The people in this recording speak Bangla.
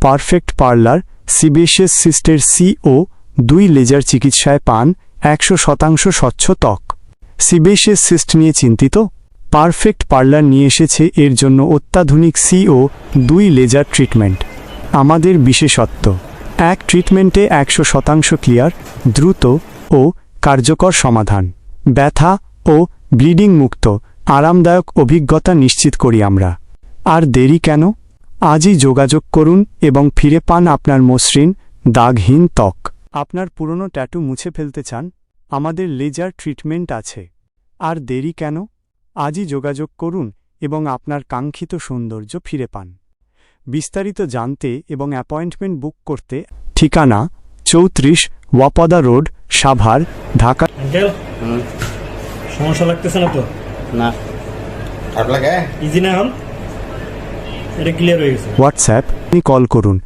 পারফেক্ট পার্লার, সিবেশিয়াস সিস্টের সিও, দুই লেজার চিকিৎসায় পান, একশো শতাংশ স্বচ্ছ ত্বক। সিবেশিয়াস সিস্ট নিয়ে চিন্তিত? পারফেক্ট পার্লার নিয়ে এসেছে এর জন্য অত্যাধুনিক সিও, দুই লেজার ট্রিটমেন্ট। আমাদের বিশেষত্ব, এক ট্রিটমেন্টে একশো শতাংশ ক্লিয়ার, দ্রুত ও কার্যকর সমাধান। ব্যথা ও ব্লিডিং মুক্ত, আরামদায়ক অভিজ্ঞতা নিশ্চিত করি আমরা। আর দেরি কেন? আজই যোগাযোগ করুন এবং ফিরে পান আপনার মসৃণ দাগহীন ত্বক। আপনার পুরনো ট্যাটু মুছে ফেলতে চান আমাদের লেজার ট্রিটমেন্ট আছে। আর দেরি কেন? আজই যোগাযোগ করুন এবং আপনার কাঙ্ক্ষিত সৌন্দর্য ফিরে পান। বিস্তারিত জানতে এবং অ্যাপয়েন্টমেন্ট বুক করতে ঠিকানা চৌত্রিশ ওয়াপদা রোড সাভার ঢাকা। সমস্যা লাগতেছে না তো? না। ইজি না এখন? ক্লিয়ার হয়ে গেছে। হোয়াটসঅ্যাপ কল করুন।